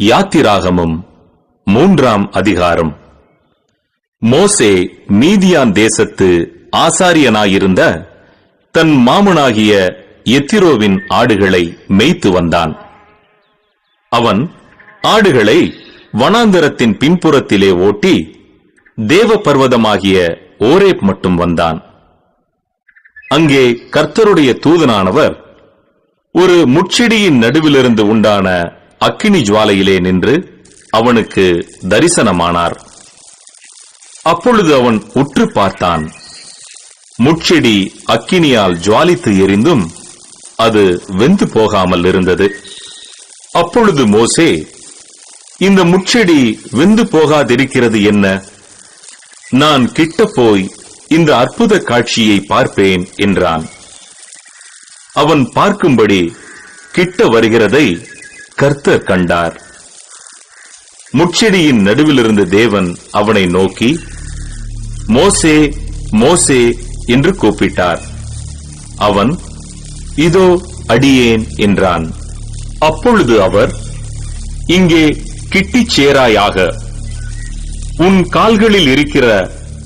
யாத்திராகமம் மூன்றாம் அதிகாரம். மோசே மீதியான் தேசத்து ஆசாரியனாயிருந்த தன் மாமனாகிய எத்திரோவின் ஆடுகளை மேய்த்து வந்தான். அவன் ஆடுகளை வனாந்தரத்தின் பின்புறத்திலே ஓட்டி தேவ பர்வதமாகிய ஓரேப் மட்டும் வந்தான். அங்கே கர்த்தருடைய தூதனானவர் ஒரு முட்சிடியின் நடுவிலிருந்து உண்டான அக்கினி ஜுவாலையிலே நின்று அவனுக்கு தரிசனமானார். அப்பொழுது அவன் உற்று பார்த்தான். முட்செடி அக்கினியால் ஜுவாலித்து எரிந்தும் அது வெந்து போகாமல் இருந்தது. அப்பொழுது மோசே இந்த முட்செடி வெந்து போகாதிருக்கிறது என்ன? நான் கிட்ட போய் இந்த அற்புத காட்சியை பார்ப்பேன் என்றான். அவன் பார்க்கும்படி கிட்ட வருகிறதை கர்த்தர் கண்டார். முட்செடியின் நடுவிலிருந்து தேவன் அவனை நோக்கி மோசே மோசே என்று கூப்பிட்டார். அவன் இதோ அடியேன் என்றான். அப்பொழுது அவர் இங்கே கிட்டிச் சேராயாக உன் கால்களில் இருக்கிற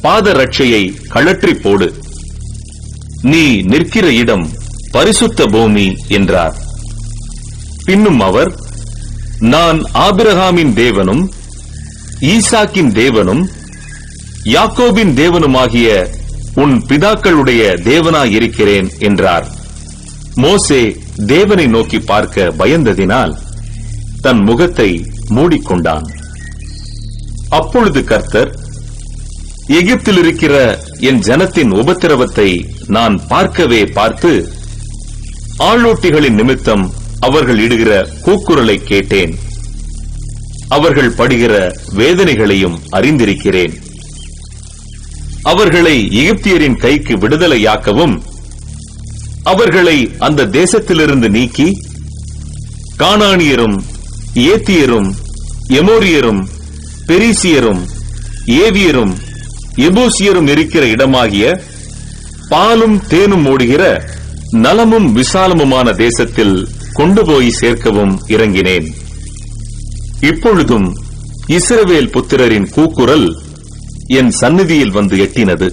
பாத ரட்சையை கழற்றி போடு. நீ நிற்கிற இடம் பரிசுத்த பூமி என்றார். பின்னும் அவர் நான் ஆபிரகாமின் தேவனும் ஈசாக்கின் தேவனும் யாக்கோபின் தேவனுமாகிய உன் பிதாக்களுடைய தேவனாயிருக்கிறேன் என்றார். மோசே தேவனை நோக்கி பார்க்க பயந்ததினால் தன் முகத்தை மூடிக்கொண்டான். அப்பொழுது கர்த்தர் எகிப்தில் இருக்கிற என் ஜனத்தின் உபத்திரவத்தை நான் பார்க்கவே பார்த்து ஆளோட்டிகளின் நிமித்தம் அவர்கள் இடுகிற கூக்குரலை கேட்டேன். அவர்கள் படுகிற வேதனைகளையும் அறிந்திருக்கிறேன். அவர்களை எகிப்தியரின் கைக்கு விடுதலையாக்கவும் அவர்களை அந்த தேசத்திலிருந்து நீக்கி காணானியரும் ஏத்தியரும் எமோரியரும் பெரிசியரும் ஏவியரும் எபூசியரும் இருக்கிற இடமாகிய பாலும் தேனும் ஓடுகிற நலமும் விசாலமுமான தேசத்தில் கொண்டு போய் சேர்க்கவும் இறங்கினேன். இப்பொழுதும் இஸ்ரவேல் புத்திரரின் கூக்குரல் என் சந்நிதியில் வந்து எட்டினது.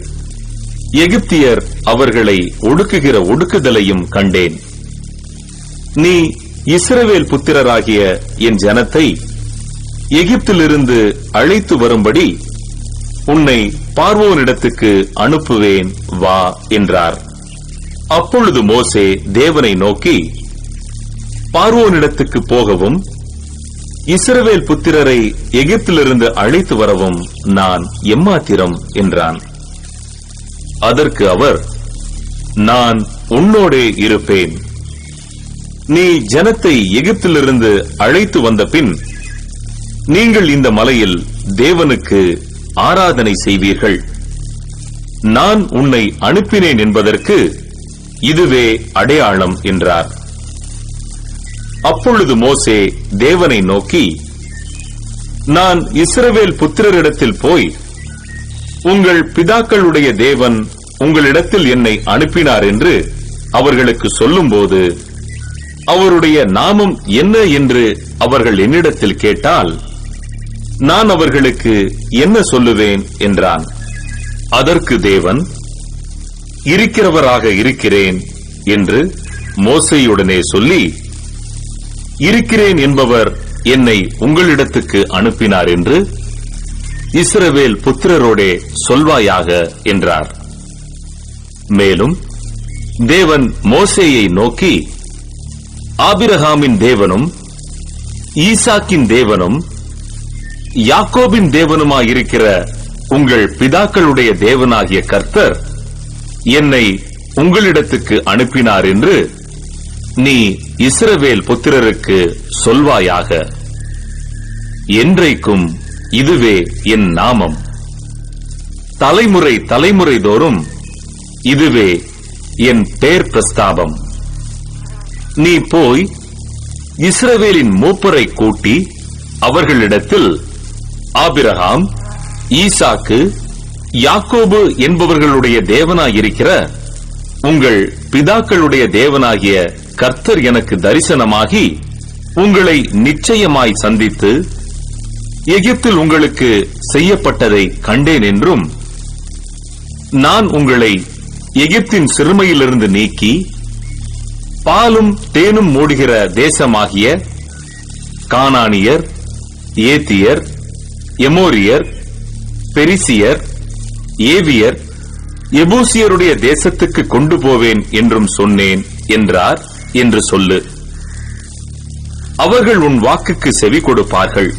எகிப்தியர் அவர்களை ஒடுக்குகிற ஒடுக்குதலையும் கண்டேன். நீ இஸ்ரவேல் புத்திரராகிய என் ஜனத்தை எகிப்திலிருந்து அழைத்து வரும்படி உன்னை பார்வோனிடத்துக்கு அனுப்புவேன் வா என்றார். அப்பொழுது மோசே தேவனை நோக்கி பார்வோனிடத்துக்கு போகவும் இஸ்ரவேல் புத்திரரை எகிப்திலிருந்து அழைத்து வரவும் நான் எம்மாத்திரம் என்றான். அதற்கு அவர் நான் உன்னோடே இருப்பேன். நீ ஜனத்தை எகிப்திலிருந்து அழைத்து வந்த பின் நீங்கள் இந்த மலையில் தேவனுக்கு ஆராதனை செய்வீர்கள். நான் உன்னை அனுப்பினேன் என்பதற்கு இதுவே அடையாளம் என்றார். அப்பொழுது மோசே தேவனை நோக்கி நான் இஸ்ரவேல் புத்திரரிடத்தில் போய் உங்கள் பிதாக்களுடைய தேவன் உங்களிடத்தில் என்னை அனுப்பினார் என்று அவர்களுக்கு சொல்லும்போது அவருடைய நாமம் என்ன என்று அவர்கள் என்னிடத்தில் கேட்டால் நான் அவர்களுக்கு என்ன சொல்லுவேன்? என்றான். அதற்கு தேவன் இருக்கிறவராக இருக்கிறேன் என்று மோசையுடனே சொல்லி இருக்கிறேன் என்பவர் என்னை உங்களிடத்துக்கு அனுப்பினார் என்று இஸ்ரவேல் புத்திரரோடே சொல்வாயாக என்றார். மேலும் தேவன் மோசேயை நோக்கி ஆபிரகாமின் தேவனும் ஈசாக்கின் தேவனும் யாக்கோபின் தேவனுமாயிருக்கிற உங்கள் பிதாக்களுடைய தேவனாகிய கர்த்தர் என்னை உங்களிடத்துக்கு அனுப்பினார் என்று நீ இஸ்ரவேல் புத்திரருக்கு சொல்வாயாக. என்றைக்கும் இதுவே என் நாமம். தலைமுறை தலைமுறை தோறும் இதுவே என் பேர் பிரஸ்தாபம். நீ போய் இஸ்ரவேலின் மூப்பரை கூட்டி அவர்களிடத்தில் ஆபிரகாம் ஈசாக்கு யாக்கோபு என்பவர்களுடைய தேவனாயிருக்கிற உங்கள் பிதாக்களுடைய தேவனாகிய கர்த்தர் எனக்கு தரிசனமாகி உங்களை நிச்சயமாய் சந்தித்து எகிப்தில் உங்களுக்கு செய்யப்பட்டதை கண்டேன் என்றும் நான் உங்களை எகிப்தின் சிறுமையிலிருந்து நீக்கி பாலும் தேனும் மூடுகிற தேசமாகிய கானானியர் ஏத்தியர் எமோரியர் பெரிசியர் ஏவியர் எபூசியருடைய தேசத்துக்கு கொண்டு போவேன் என்றும் சொன்னேன் என்றார். என்று சொல்லு. அவர்கள் உன் வாக்குக்கு செவி கொடுப்பார்கள்.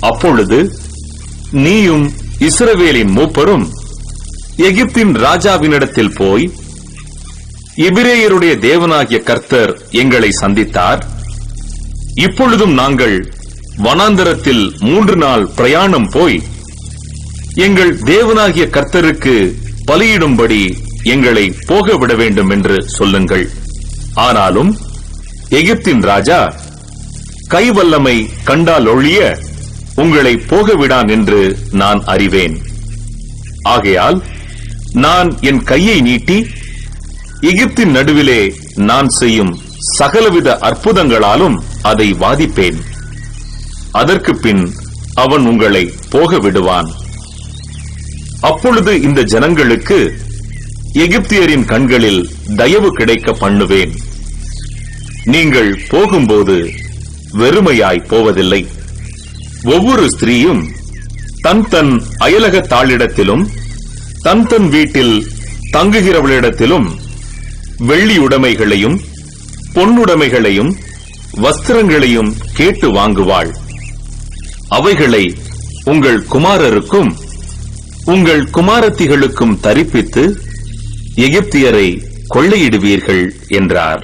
அப்பொழுது நீயும் இஸ்ரவேலின் மூப்பரும் எகிப்தின் ராஜாவினிடத்தில் போய் எபிரேயருடைய தேவனாகிய கர்த்தர் எங்களை சந்தித்தார். இப்பொழுதும் நாங்கள் வனாந்தரத்தில் மூன்று நாள் பிரயாணம் போய் எங்கள் தேவனாகிய கர்த்தருக்கு பலியிடும்படி எங்களை போக விட வேண்டும் என்று சொல்லுங்கள். ஆனாலும் எகிப்தின் ராஜா கைவல்லமை கண்டால் ஒழிய உங்களை போகவிடான் என்று நான் அறிவேன். ஆகையால் நான் என் கையை நீட்டி எகிப்தின் நடுவிலே நான் செய்யும் சகலவித அற்புதங்களாலும் அதை வாதிப்பேன். அதற்கு பின் அவன் உங்களை போக விடுவான் அப்பொழுது இந்த ஜனங்களுக்கு எகிப்தியரின் கண்களில் தயவு கிடைக்க பண்ணுவேன். நீங்கள் போகும்போது வெறுமையாய் போவதில்லை. ஒவ்வொரு ஸ்திரீயும் தன் தன் அயலக தாளிடத்திலும் தன் தன் வீட்டில் தங்குகிறவளிடத்திலும் வெள்ளி உடைமைகளையும் பொன்னுடைமைகளையும் வஸ்திரங்களையும் கேட்டு வாங்குவாள். அவைகளை உங்கள் குமாரருக்கும் உங்கள் குமாரத்திகளுக்கும் தரிப்பித்து எகிப்தியரை கொள்ளையிடுவீர்கள் என்றார்.